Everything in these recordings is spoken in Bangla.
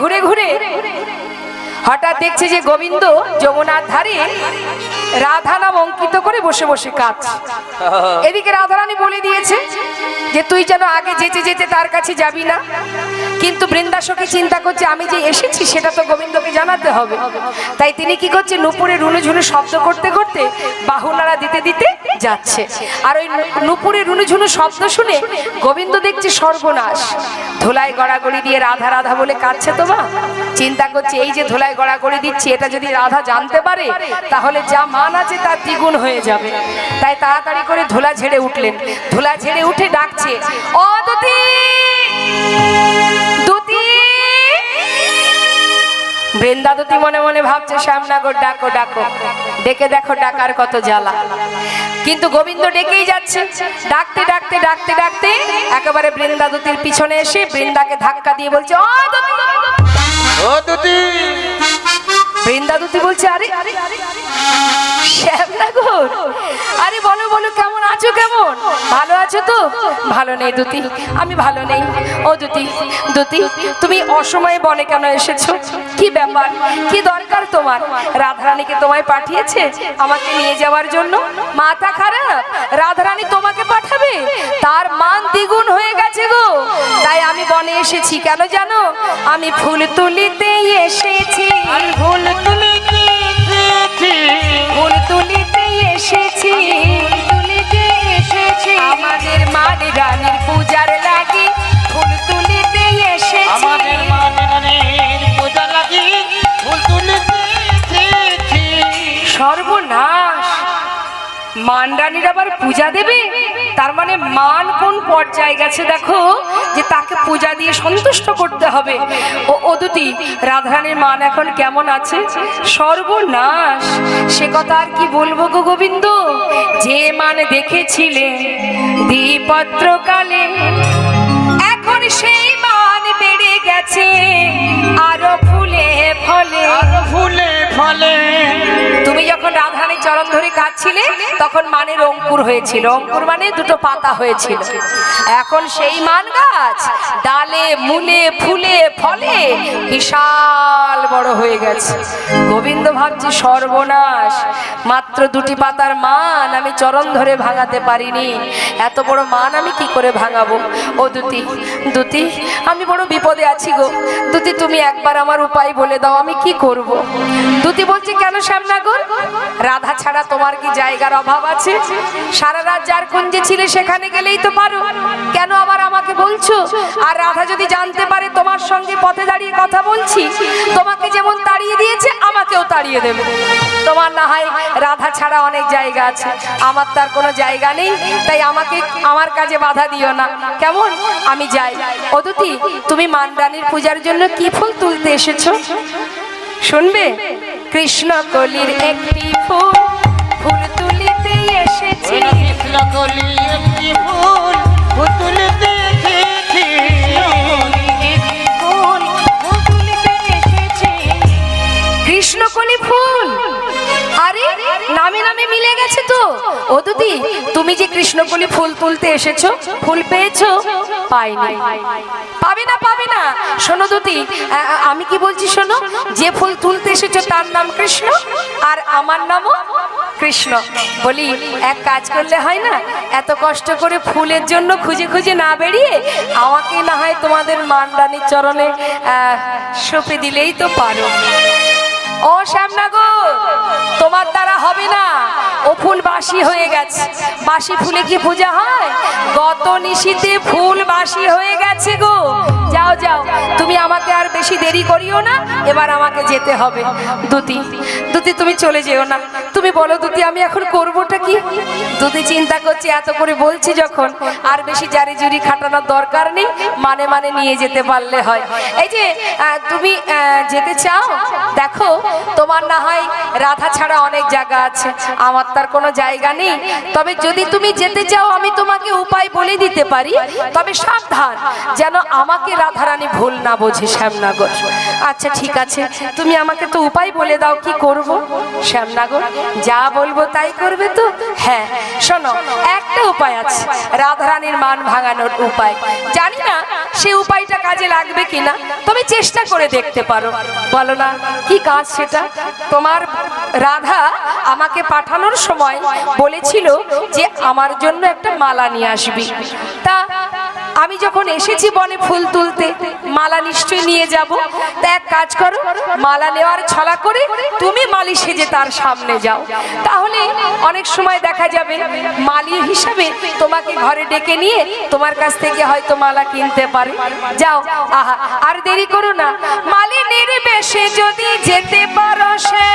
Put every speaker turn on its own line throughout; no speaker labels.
ঘুরে ঘুরে হঠাৎ দেখছে যে গোবিন্দ যমুনার ধারে রাধা নাম অঙ্কিত করে বসে বসে কাজ এদিকে রাধারানী বলে দিয়েছে যে তুই যেন আগে যেতে যেতে তার কাছে যাবি না। কিন্তু বৃন্দাসকে চিন্তা করছে, আমি যে এসেছি, সেটা তো গোবিন্দকে জানাতে হবে। তাই তিনি কি করছে, নুপুরে রুনু ঝুনু শব্দ করতে করতে বাহুনারা দিতে দিতে যাচ্ছে। আর ওই নুপুরে রুনু ঝুনু শব্দ শুনে গোবিন্দ দেখছে সর্বনাশ ধোলাই গড়াগড়ি দিয়ে রাধা রাধা বলে কাঁদছে তো মা। চিন্তা করছে, এই যে ধোলাই গড়াগড়ি দিচ্ছি, এটা যদি রাধা জানতে পারে, তাহলে যা মান আছে তার দ্বিগুণ হয়ে যাবে। তাই তাড়াতাড়ি করে ধোলা ঝেড়ে উঠলেন। ধোলা ঝেড়ে উঠে ডাকছে ও বৃন্দাদতি মনে মনে ভাবছে, শ্যামনগর ডাকো ডাকো। ডেকে দেখো ডাকার কত জ্বালা। কিন্তু গোবিন্দ ডেকেই যাচ্ছে। ডাকতে ডাকতে ডাকতে ডাকতে একেবারে বৃন্দাদতির পিছনে এসে বৃন্দাকে ধাক্কা দিয়ে বলছে ও দুতি! বৃন্দাদতি বলছে, আরে, শ্যামনগর? আরে বলো বলো, কেমন আছো, কেমন? ভালো আছো তো? ভালো নেই দুতি, আমি ভালো নেই। ও দুতি দুতি, তুমি অসময়ে বনে কেন এসেছ? কি ব্যাপার? কি দরকার তোমার? রাধারানীকে তোমায় পাঠিয়েছে আমাকে নিয়ে যাওয়ার জন্য? মাথা খারাপ? রাধারানী তোমাকে পাঠাবে তার মান দ্বিগুণ হয়ে গেছে গো। তাই আমি বনে এসেছি কেন জানো? আমি ফুল তুলিতে এসেছি।
ফুল তুলে
ফুল তুলিতে এসেছি। তুলিতে এসেছি। আমাদের মানি রানীর পূজার লাগে। ফুল তুলিতে এসেছি।
আমাদের মানের পূজা লাগি। ফুল তুলে দিয়েছি
সর্বনাশ। মান আবার পূজা দেবে? তার মানে মান কোন পর্যায়ে গেছে দেখো, যে তাকে পূজা দিয়ে সন্তুষ্ট করতে হবে। ও অদুতি রাধারানীর মান এখন কেমন আছে? সর্বনাশ। সে কথা আর কি বলব গো গোবিন্দ? যে মান দেখেছিলে দ্বিপত্র কালে এখন সেই মান গেছে আরও ফুলে ফলে।
আরও ফুলে ফলে।
তুমি যখন রাধারানীর চরণ ধরে কাঁদছিলে তখন মানের অঙ্কুর হয়েছিল। অঙ্কুর মানে দুটো পাতা হয়েছিল। এখন সেই মান গাছ ডালে মূলে ফুলে ফলে বিশাল বড় হয়ে গেছে। গোবিন্দ ভাবছি, সর্বনাশ। মাত্র দুটি পাতার মান আমি চরণ ধরে ভাঙাতে পারিনি। এত বড় মান আমি কি করে ভাঙাবো? ও দুতি দুতি, আমি বড় বিপদে আছি গো। দুতি, তুমি একবার আমার উপায় বলে দাও, আমি কি করব? দুতি বলছে, কেন শ্যামনগর রাধা ছাড়া তোমার কি জায়গার অভাব আছে? সারা রাত যার কুঞ্জে ছিলে, সেখানে গেলেই তো পারো। কেন আবার আমাকে বলছো? আর রাধা যদি জানতে পারে, তোমার সঙ্গে পথে দাঁড়িয়ে কথা বলছি, তোমাকে যেমন তাড়িয়ে দিয়েছে, আমাকেও তাড়িয়ে দেবে। তোমার না হয় রাধা ছাড়া অনেক জায়গা আছে। আমার তার কোনো জায়গা নেই, তাই আমাকে আমার কাজে বাধা দিও না। কেমন? আমি যাই। অদুতি, তুমি মানরানীর পূজার জন্য কি ফুল তুলতে এসেছ? শুনবে? কৃষ্ণ কলির একটি ফুল ফুল তুলিতে এসেছি।
কৃষ্ণ কলি একটি ফুল ফুল তুলে দিয়েছি
কৃষ্ণকলি ফুল। আরে, নামে নামে মিলে গেছে তো। ও দিদি, তুমি যে কৃষ্ণকলি ফুল তুলতে এসেছ, ফুল পেয়েছ? পাইনি। পাবে না পাবে না। শোনো দুতি আমি কি বলছি শোনো? যে ফুল তুলতে এসেছ, তার নাম কৃষ্ণ, আর আমার নামও কৃষ্ণ। বলি, এক কাজ করলে হয় না? এত কষ্ট করে ফুলের জন্য খুঁজে খুঁজে না বেরিয়ে আমাকে না হয় তোমাদের মানরানির চরণে সঁপে দিলেই তো পারো। ও শ্যামনগর, তোমার দ্বারা হবে না। ও ফুল বাসি হয়ে গেছে। বাসি ফুলে কি পূজা হয়? গত নিশিতে ফুল বাসি হয়ে গেছে গো। যাও যাও, তুমি আমাকে আর বেশি দেরি করিও না। এবার আমাকে যেতে হবে। দুতি দুতি, তুমি চলে যেও না। তুমি বলো, দুতি, আমি এখন করবোটা কি? দুতি চিন্তা করছি, এত করে বলছি যখন, আর বেশি জারি জুরি খাটানোর দরকার নেই। মানে মানে নিয়ে যেতে পারলে হয়। এই যে তুমি যেতে চাও, দেখো তোমার না হয় রাধা ছাড়া অনেক জায়গা আছে। আমার তার কোনো জায়গা নেই। তবে যদি তুমি যেতে চাও, আমি তোমাকে উপায় বলে দিতে পারি। তবে সাবধান, যেন আমাকে রাধারানী ভুল না বোঝে শ্যামনগর। আচ্ছা ঠিক আছে। তুমি আমাকে তো উপায় বলে দাও, কি করব? শ্যামনগর, যা বলব তাই করবে তো? হ্যাঁ শোনো, একটা উপায় আছে, রাধারানীর মান ভাঙানোর উপায়। জানি না সে উপায়টা কাজে লাগবে কিনা, তবে চেষ্টা করে দেখতে পারো। বলো না, কি কাজ সেটা তোমার রাধা আমাকে পাঠানোর সময় বলেছিল যে আমার জন্য একটা মালা নিয়ে আসবি। তা আমি যখন এসেছি বনে ফুল তুলতে, মালা নিশ্চয়ই নিয়ে যাব। তা এক কাজ করো, মালা নেওয়ার ছলা করে তুমি মালি সেজে তার সামনে যাও। তাহলে অনেক সময় দেখা যাবে মালি হিসাবে তোমাকে ঘরে ডেকে নিয়ে তোমার কাছ থেকে হয়তো মালা কিনতে পারে। যাও, আহা, আর দেরি করো না। মালি নির্বেশে যদি যেতে পারো সে।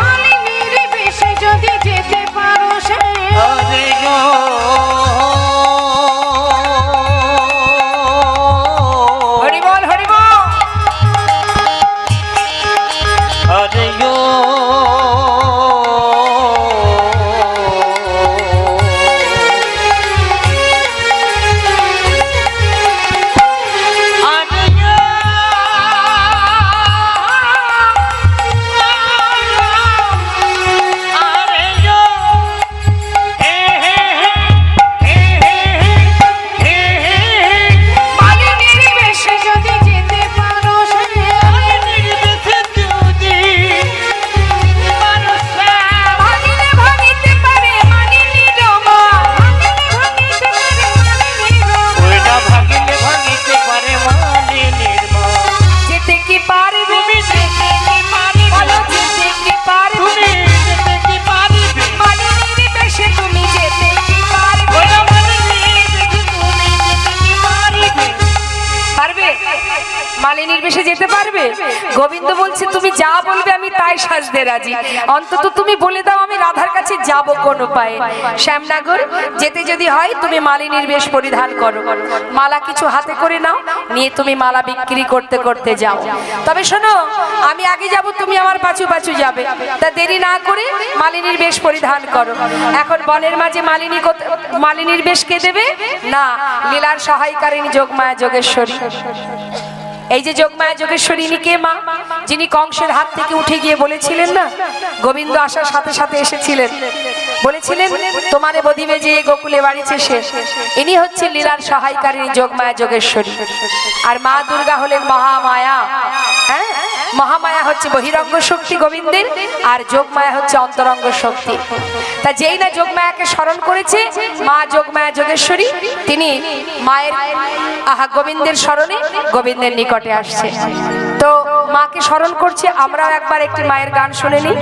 মালিনীর বেশে যদি যেতে পারো সে।
রাজি। অন্তত তুমি বলে দাও আমি রাধার কাছে যাব কোন পায়ে শ্যামনগর, যেতে যদি হয় তুমি মালিনীর বেশ পরিধান করো। মালা কিছু হাতে করে নাও, নিয়ে তুমি মালা বিক্রি করতে করতে যাও। তবে শোনো, আমি আগে যাব, তুমি আমার পাছু পাছু যাবে। তা দেরি না করে মালিনীর বেশ পরিধান করো। এখন বনের মাঝে মালিনী মালিনীর বেশ কে দেবে? না, লীলার সহায়কারিণী যোগমায়া যোগেশ্বরী। এই যে যোগমায়া যোগেশ্বরিনী কে মা, যিনি কংসের হাত থেকে উঠে গিয়ে বলেছিলেন না, গোবিন্দ আসার সাথে সাথে এসেছিলেন। বলেছিলেন, তোমার বদিবে যে গোকুলে বাড়িছে সে। ইনি হচ্ছে লীলার সহায়কারী যোগমায়া যোগেশ্বরী। আর মা দুর্গা হলেন মহামায়া। হ্যাঁ? মহামায়া হচ্ছে বহিরঙ্গ শক্তি গোবিন্দের, আর যোগমায়া হচ্ছে অন্তরঙ্গ শক্তি। তা যেই না যোগমায়াকে স্মরণ করেছে, মা যোগমায়া যোগেশ্বরী, তিনি মায়ের, আহা, গোবিন্দের স্মরণে গোবিন্দের নিকটে আসছে। তো মাকে স্মরণ করছে, আমরাও একবার একটি মায়ের গান শুনে নিই।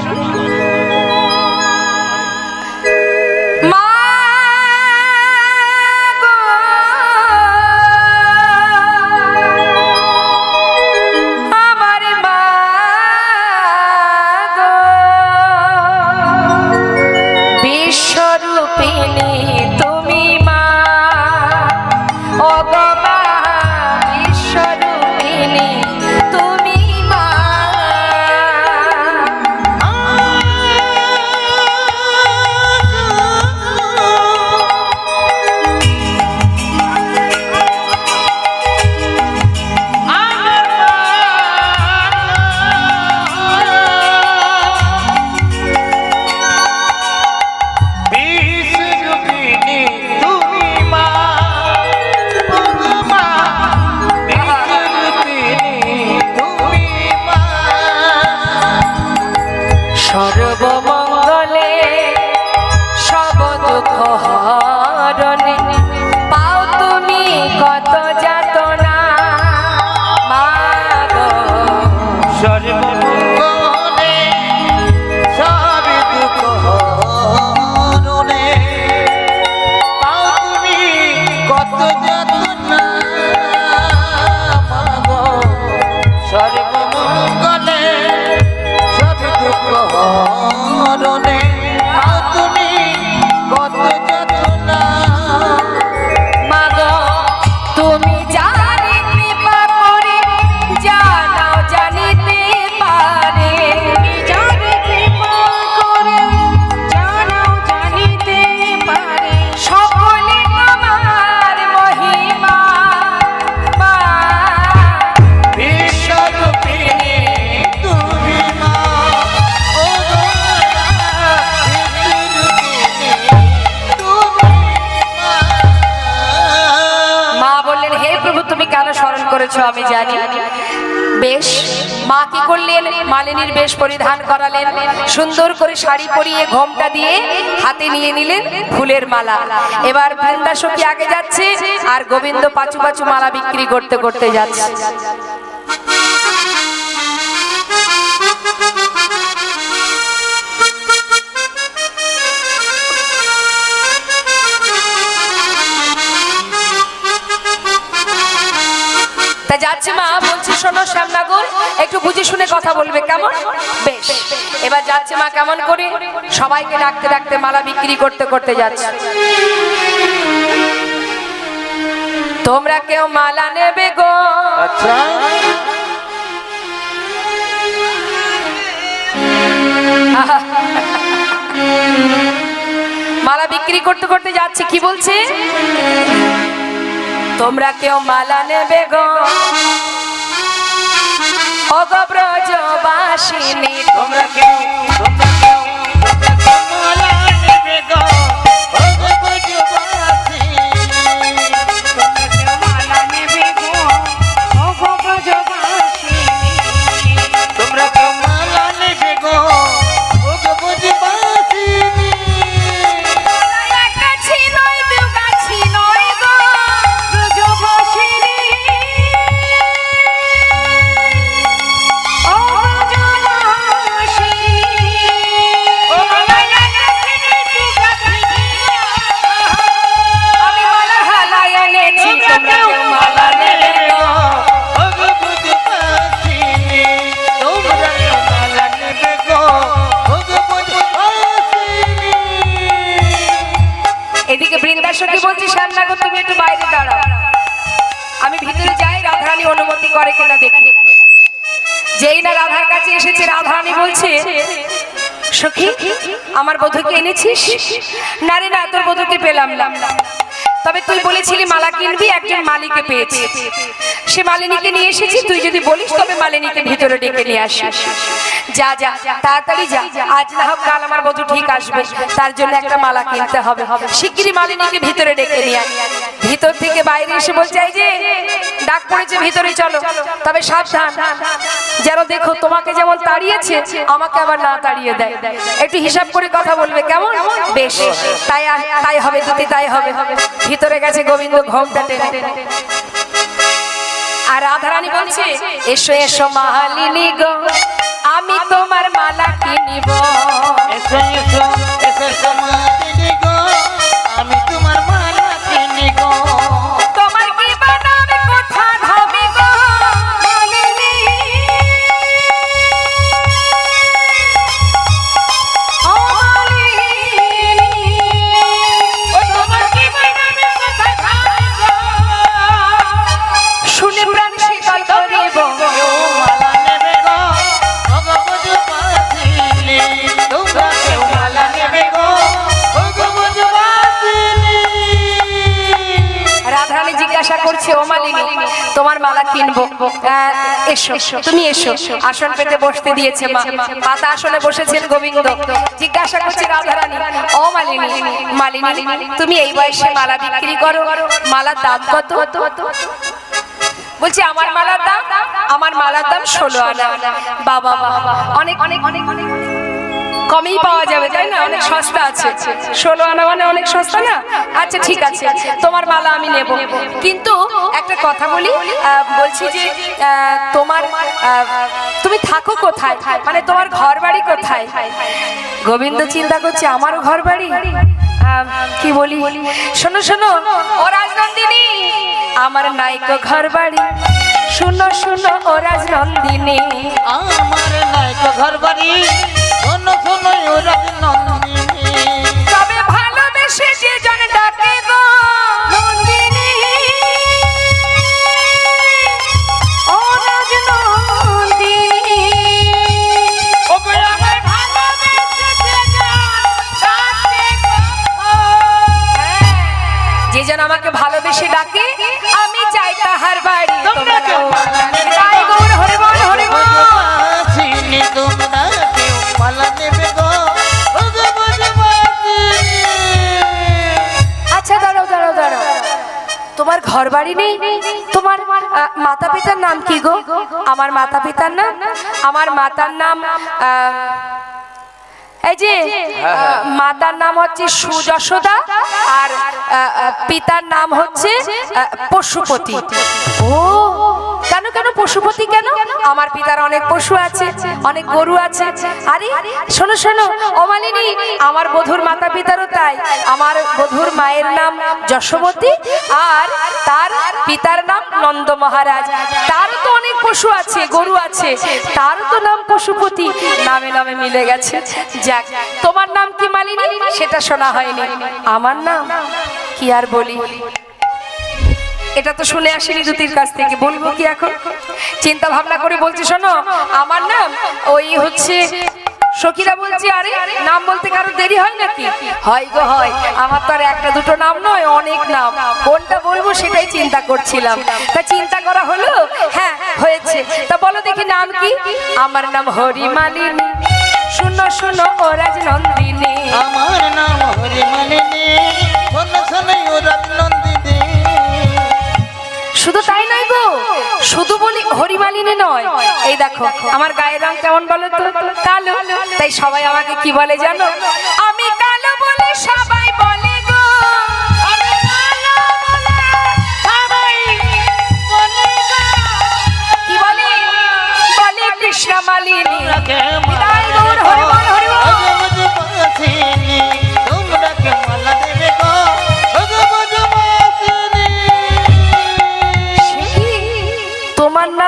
মালিনীর বেশ পরিধান করালেন। সুন্দর করে শাড়ি পরিয়ে ঘোমটা দিয়ে হাতে নিয়ে নিলেন ফুলের মালা। এবার বৃন্দা সখী আগে যাচ্ছে আর গোবিন্দ পাচু পাচু মালা বিক্রি করতে করতে যাচ্ছে। যাচ্ছে মা বলছি শোনো শ্যামনগর একটু বুঝে শুনে কথা বলবে কেমন? বেশ। এবার যাচ্ছে মা কেমন করে? সবাইকে ডাকতে ডাকতে মালা বিক্রি করতে করতে যাচ্ছে। তোমরা কেউ মালা নেবে গো?
আচ্ছা।
মালা বিক্রি করতে করতে যাচ্ছে কি বলছে? তোমরা কেউ মালা নেবে গো? ও গো ব্রজবাসিনী
তোমরা কেউ তোমরা কেউ।
করে কিনা দেখি। যেই না রাধার কাছে এসেছে, রাধারানী বলছে, সখী, আমার বধূকে এনেছিস? না রে, না, তোর বধূকে পেলাম না। তবে তুই বলেছিলি মালা কিনবি, একজন মালিকে পেয়েছি। সে মালিনীকে নিয়ে এসেছি, তুই যদি বলিস, তবে মালিনীকে ভিতরে ডেকে নিয়ে আসিস। যা যা, তাড়াতাড়ি যা, আজ না হোক কাল আমার বধু ঠিক আসবে, তার জন্য একটা মালা কিনতে হবে। শিগগিরই মালিনীকে ভিতরে ডেকে নিয়ে আয়। ভিতর থেকে বাইরে এসে বলছে, এই যে, ডাক পড়েছে, ভিতরে চলো। তবে সাবধান, যেন দেখো তোমাকে যেমন তাড়িয়েছে, আমাকে আবার না তাড়িয়ে দেয়। একটু হিসাব করে কথা বলবে, কেমন? বেশ, তাই তাই হবে দুটি তাই হবে। ভিতরে গেছে গোবিন্দ ঘোমটা টেনে। আর রাধারানী বলছে, এসো এসো মালিনী গো, আমি তোমার মালা কিনিব।
এসো এসো এসো মালিনী গো। তোমার মালা
কিনবো। এসো, তুমি এসো। আসন পেতে বসতে দিয়েছে মা। পাতা আসনে বসেছেন গোবিন্দ। জিজ্ঞাসা করছে ও মালিনী মালিনী, তুমি এই বয়সে মালা বিক্রি করো। মালার দাম কত? বলছি, আমার মালার দাম, আমার মালার দাম ষোলো আনা। বাবা অনেক অনেক অনেক অনেক। কমেই পাওয়া যাবে তাই না? অনেক সস্তা আছে। ষোলো আনা মানে অনেক সস্তা না? আচ্ছা ঠিক আছে। তোমার মালা আমি নেব। কিন্তু একটা কথা বলি বলছি যে তোমার তুমি থাকো কোথায়? মানে তোমার ঘর বাড়ি কোথায়? গোবিন্দ চিন্তা করছে আমারও ঘর বাড়ি কি বলি? শোনো শোনো ও রাজনন্দিনী আমার নাইকো ঘর বাড়ি শুনো শুনো ও রাজনন্দিনী
আমার নাইক ঘর বাড়ি শোনো শোনো ও রাজনন্দিনী
তবে ভালোবেসে যে জন ডাকে গো নন্দিনী। ও রাজনন্দিনী
ও গো আমার ভালোবেসেছে জান ডাকে গো।
যে জন আমাকে ভালোবেসে ডাকে ঘর বাড়ি নেই? তোমার মাতা পিতার নাম কি গো? আমার মাতা পিতার নাম? আমার মাতার নাম এই যে মাতার নাম হচ্ছে সুযশোদা আর পিতার নাম হচ্ছে পশুপতি। ও, কেন কেন, পশুপতি কেন? আমার পিতার অনেক পশু আছে, অনেক গরু আছে। আরে, শোনো শোনো, অমালিনী, আমার বধুর মাতা পিতারও তাই। আমার বধুর মায়ের নাম যশোবতী আর তার পিতার নাম নন্দ মহারাজ। তারও তো অনেক পশু আছে, গরু আছে। তারও তো নাম পশুপতি। নামে নামে মিলে গেছে। যাক, তোমার নাম কি মালিনী? সেটা শোনা হয়নি। আমার নাম কি আর বলি? এটা তো শুনে আসেনি দুতির কাছ থেকে। বলব কি এখন? চিন্তা ভাবনা করে বলছি, শোনো, আমার নাম ওই হচ্ছে সখীরা বলছি, আরে, নাম বলতে কারও দেরি হয় নাকি? হয় গো, হয়। আমার তো আর একটা দুটো নাম নয়, অনেক নাম। কোনটা বলব সেটাই চিন্তা করছিলাম। তা চিন্তা করা হলো? হ্যাঁ হয়েছে। তা বলো দেখি নাম কি? আমার নাম হরিমালিনী। শুনো শুনো, ও রাজনন্দিনী।
আমার নাম হরি মালিনী শোন শোনে ও
শুধু তাই নয় গো শুধু বলি হরিমালিনী নয়। এই দেখো আমার গায়ের রং কেমন বলো তো? কালো। তাই সবাই আমাকে কি বলে জানো? আমি কালো বলে সবাই বলে গো। কি বলে? বলে কৃষ্ণ মালিনী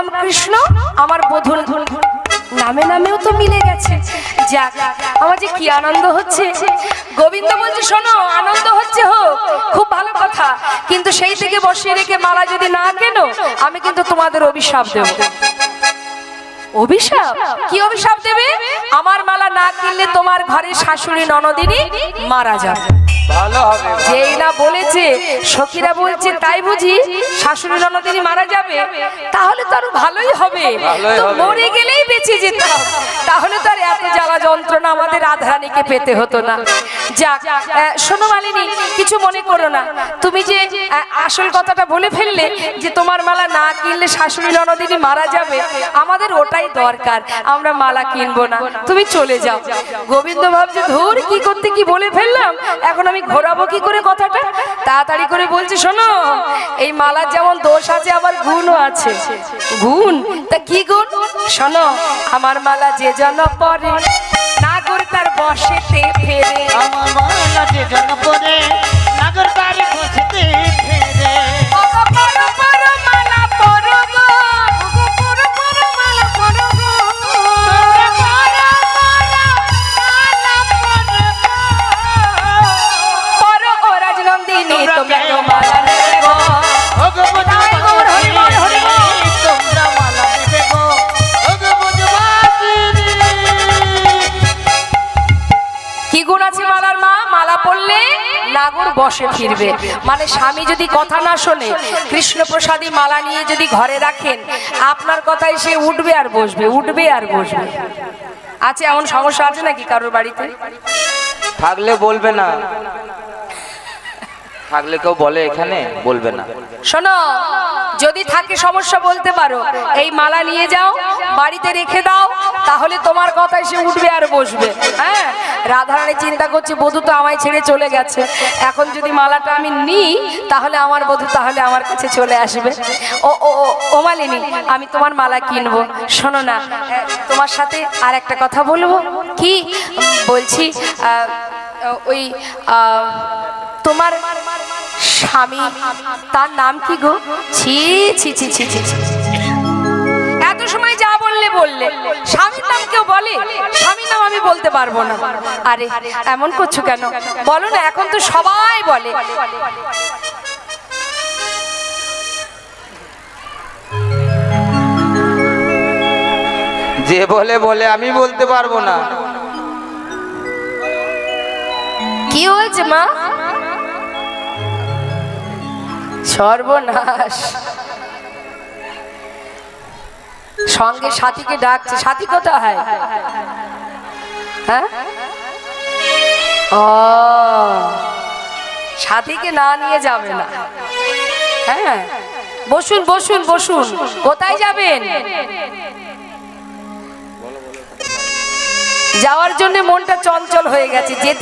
তোমার নাম কৃষ্ণ আমার বধুর নামে নামেও তো মিলে গেছে। যাক, আমার যে কি আনন্দ হচ্ছে। গোবিন্দ বলছে, শোনো, আনন্দ হচ্ছে হোক, খুব ভালো কথা। কিন্তু সেই থেকে বসিয়ে রেখে মালা যদি না কেন, আমি কিন্তু তোমাদের অভিশাপ দেব। অভিশাপ? কি অভিশাপ দেবে? আমার মালা না কিনলে তোমার ঘরের শাশুড়ি, ননদিনী মারা যাবে। যেই না বলেছে সখীরা বলছে তাই বুঝি শাশুড়ি ননদিনী মারা যাবে তাহলে তো আরও ভালোই হবে। তো মরে গেলেই বেঁচে যেতাম। তাহলে তো আর এত জ্বালা যন্ত্রণা আমাদের রাধারানীকে পেতে হতো না। যাক শোনো মালিনী কিছু মনে করো না। তুমি যে আসল কথাটা বলে ফেললে যে তোমার মালা না কিনলে শাশুড়ি ননদিনী মারা যাবে আমাদের ওটাই দরকার। আমরা মালা কিনবো না। তুমি চলে যাও। গোবিন্দ ভাবছে ধর কি করতে কি বলে ফেললাম? এখন আমি ঘোরাবো কি করে কথাটা? তাড়াতাড়ি করে বলছি, শোনো, এই মালার যেমন দোষ আছে, আবার গুণও আছে। গুণ? তা কি গুণ? শোনো, আমার মালা যে জন পরে, নাগর তার বসেতে ফেরে।
আমার মালা যে জন পরে, নাগর তার বসতে
বসে ফিরবে। মানে স্বামী যদি কথা না শোনে কৃষ্ণপ্রসাদী মালা নিয়ে যদি ঘরে রাখেন আপনার কথাই সে উঠবে আর বসবে উঠবে আর বসবে। আছে এমন সমস্যা আছে নাকি কারোর বাড়িতে?
থাকলে বলবে না। থাকলে কেউ বলে এখানে? বলবে না।
শোনো যদি থাকে সমস্যা বলতে পারো এই মালা নিয়ে যাও বাড়িতে রেখে দাও তাহলে তোমার কথায় সে উঠবে আর বসবে। হ্যাঁ? রাধারানী চিন্তা করছে বধূ তো আমায় ছেড়ে চলে গেছে। এখন যদি মালাটা আমি নিই তাহলে আমার বধূ তাহলে আমার কাছে চলে আসবে। ও ও ও, মালিনী আমি তোমার মালা কিনবো। শোনো না তোমার সাথে আর একটা কথা বলব? কি? বলছি ওই তোমার স্বামী তার নাম কি গো? ছি ছি ছি ছি ছি। এত সময় যা বললে বললে। স্বামীর নাম কেউ বলে। স্বামীর নাম আমি বলতে পারব না। আরে এমন করছ কেন? বলো না এখন তো সবাই বলে।
যে বলে বলে আমি বলতে পারব না।
কি হয়েছে মা? সর্বনাশ। সঙ্গে সাথীকে ডাকছে। সাথী কোথায়? হ্যাঁ। ও। সাথীকে না নিয়ে যাবে না। হ্যাঁ। বসুন বসুন বসুন। কোথায় যাবেন? যাওয়ার জন্য মনটা চঞ্চল হয়ে গেছে। যেতে